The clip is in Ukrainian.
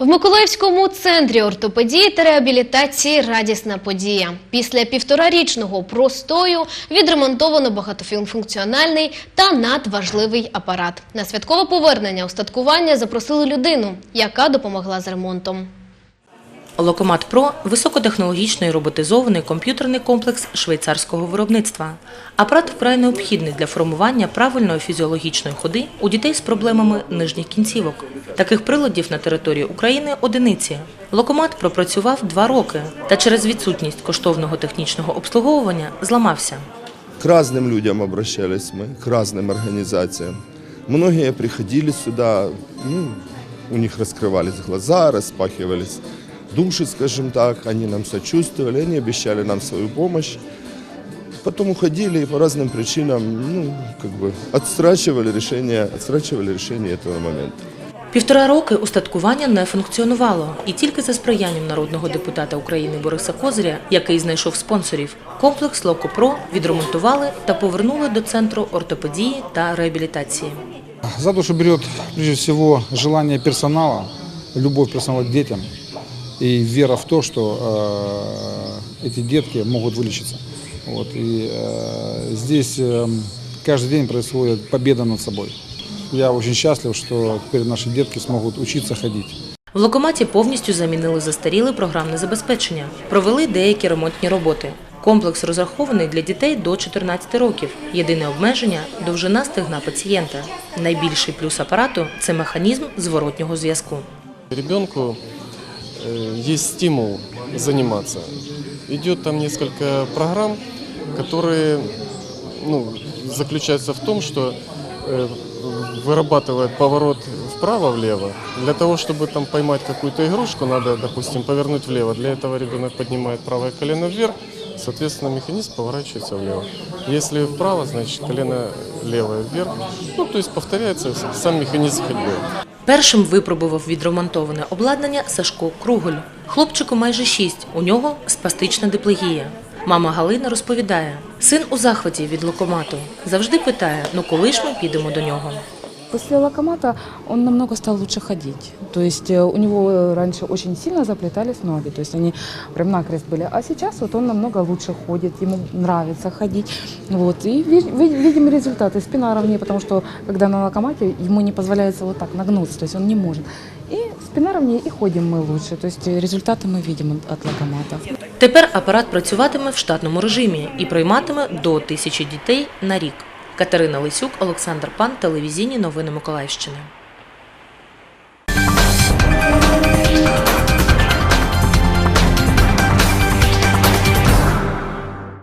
В Миколаївському центрі ортопедії та реабілітації радісна подія. Після півторарічного простою відремонтовано багатофункціональний та надважливий апарат. На святкове повернення устаткування запросили людину, яка допомогла з ремонтом. Локомат Про – високотехнологічний роботизований комп'ютерний комплекс швейцарського виробництва. Апарат вкрай необхідний для формування правильної фізіологічної ходи у дітей з проблемами нижніх кінцівок. Таких приладів на території України одиниці. Локомат пропрацював два роки та через відсутність коштовного технічного обслуговування зламався. К разным людям обращались мы, к разным организациям. Многие приходили сюда, ну, у них раскрывались глаза, распахивались души, скажем так, они нам сочувствовали, они обещали нам свою помощь. Потом уходили и по разным причинам, ну, как бы, отстрачивали решение, отстрачивали решение этого момента. Півтора роки устаткування не функціонувало, і тільки за сприянням народного депутата України Бориса Козиря, який знайшов спонсорів, комплекс «Локопро» відремонтували та повернули до центру ортопедії та реабілітації. За душу берет прежде всего желание персонала, любовь персонала к детям и вера в то, что э, эти детки могут вылечиться. Вот, и э, здесь э, каждый день происходит победа над собой. Я очень счастлив, что теперь наши детки смогут учиться ходить. В локоматі повністю замінили застаріле програмне забезпечення, провели деякі ремонтні роботи. Комплекс розрахований для дітей до 14 років. Єдине обмеження – довжина стегна пацієнта. Найбільший плюс апарату – це механізм зворотнього зв'язку. Ребенку э, есть стимул заниматься. Идет там несколько программ, которые ну, заключаются в том, что э, вырабатывает поворот вправо-влево. Для того, чтобы там поймать какую-то игрушку, надо, допустим, повернуть влево. Для этого ребенок поднимает правое колено вверх, соответственно, механизм поворачивается влево. Если вправо, значит колено левое вверх. Ну, то есть повторяется сам механизм ходьбы. Першим випробував відремонтоване обладнання Сашко Круголь. Хлопчику майже шість, у нього спастична диплегія. Мама Галина розповідає, син у захваті від локомату. Завжди питає, ну коли ж ми підемо до нього. После локомата он намного стал лучше ходить. То есть э, у него э, раньше очень сильно заплетались ноги, то есть они прям накрест были. А сейчас вот он намного лучше ходит, ему нравится ходить. Вот. И ви- ви- видим результаты. Спина ровнее, потому что когда на локомате ему не позволяется вот так нагнуться, то есть он не может. И спина ровнее, и ходим мы лучше. То есть э, результаты мы видим от локомата. Тепер апарат працюватиме в штатному режимі і прийматиме до тисячі дітей на рік. Катерина Лисюк, Олександр Пан, телевізійні новини Миколаївщини.